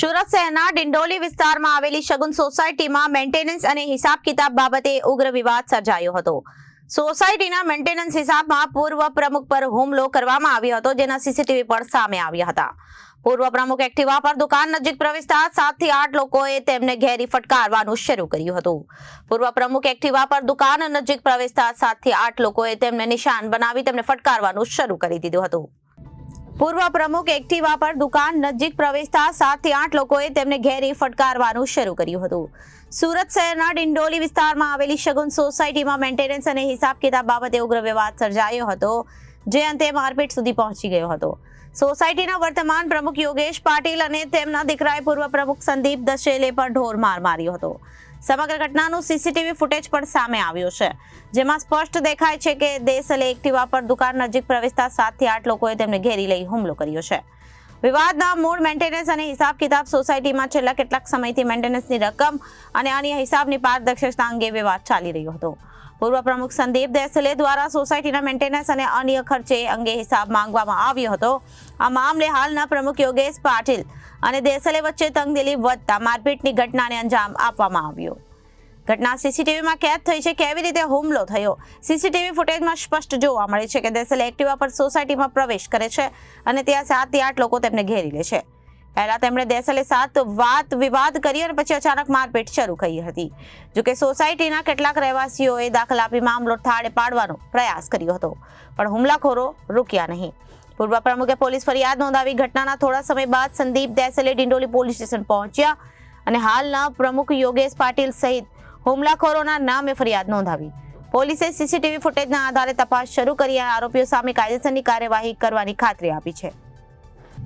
સુરત શહેરના ડિંડોલી વિસ્તારમાં આવેલી શગુન સોસાયટીમાં મેન્ટેનન્સ અને હિસાબ કિતાબ બાબતે ઉગ્ર વિવાદ સર્જાયો હતો. સોસાયટીના મેન્ટેનન્સ હિસાબમાં પૂર્વ પ્રમુખ પર હુમલો કરવામાં આવ્યો હતો, જેના સીસીટીવી પણ સામે આવ્યા હતા. પૂર્વ પ્રમુખ એક્ટિવા પર દુકાન નજીક પ્રવેશતા સાતથી આઠ લોકોએ તેમને ઘેરી ફટકારવાનું શરૂ કર્યું હતું. પૂર્વ પ્રમુખ એક્ટિવા પર દુકાન નજીક પ્રવેશતા સાતથી આઠ લોકોએ તેમને નિશાન બનાવી તેમને ફટકારવાનું શરૂ કરી દીધું હતું. પૂર્વ પ્રમુખ એક્ટિવા પર દુકાન નજીક પ્રવેશતા સાતથી આઠ લોકોએ તેમને ઘેરી ફટકારવાનું શરૂ કર્યું હતું. સુરત શહેરના ડિંડોલી વિસ્તારમાં આવેલી શગુન સોસાયટીમાં મેન્ટેનન્સ અને હિસાબ કિતાબ બાબતે ઉગ્ર વિવાદ સર્જાયો હતો, જે અંતે મારપીટ સુધી પહોંચી ગયો હતો. સોસાયટીના વર્તમાન પ્રમુખ યોગેશ પાટીલ અને તેમના દીકરાએ પૂર્વ પ્રમુખ સંદીપ દશેલે પર ઢોર માર માર્યો હતો. સમગ્ર ઘટનાનું સીસીટીવી ફૂટેજ પણ સામે આવ્યું છે. જેમાં સ્પષ્ટ દેખાય છે કે દેસલે એક્ટિવા પર દુકાન નજીક પ્રવેશતા સાતથી આઠ લોકોએ તેમને ઘેરી લઈ હુમલો કર્યો છે. વિવાદના મૂળ મેન્ટેનન્સ અને હિસાબ કિતાબ સોસાયટીમાં છેલ્લા કેટલાક સમયથી મેન્ટેનન્સની રકમ અને અન્ય હિસાબની પારદર્શકતા અંગે વિવાદ ચાલી રહ્યો હતો. પૂર્વ પ્રમુખ સંદીપ દેસલે દ્વારા સોસાયટીના મેન્ટેનન્સ અને અન્ય ખર્ચે અંગે હિસાબ માંગવામાં આવ્યો હતો. આ મામલે હાલના પ્રમુખ યોગેશ પાટીલ અને દેસલે વચ્ચે તંગદિલી વધતા મારપીટની ઘટનાને અંજામ આપવામાં આવ્યો. ઘટના સીસીટીવીમાં કેદ થઈ છે. કેવી રીતે હુમલો થયો? સીસીટીવી ફૂટેજમાં સ્પષ્ટ જોવા મળે છે કે દેસલે એક્ટિવા પર સોસાયટીમાં પ્રવેશ કરે છે અને ત્યાં સાતથી આઠ લોકો તેમને ઘેરી લે છે. પહેલા તેમણે દેસલે સાત વાત વિવાદ કરી અને પછી અચાનક મારપીટ શરૂ કરી હતી. જોકે સોસાયટીના કેટલાક રહેવાસીઓએ દાખલ આપી મામલો થાળે પાડવાનો પ્રયાસ કર્યો હતો, પણ હુમલાખોરો રૂક્યા નહીં. પૂર્વ પ્રમુખે પોલીસ ફરિયાદ નોંધાવી ઘટનાના થોડા સમય બાદ સંદીપ દેસલે ડિંડોલી પોલીસ સ્ટેશન પહોંચ્યા અને હાલના પ્રમુખ યોગેશ પાટીલ સહિત હુમલાખોરોના નામે ફરિયાદ નોંધાવી. પોલીસે સીસીટીવી ફૂટેજના આધારે તપાસ શરૂ કરી આરોપીઓ સામે કાયદેસરની કાર્યવાહી કરવાની ખાતરી આપી છે.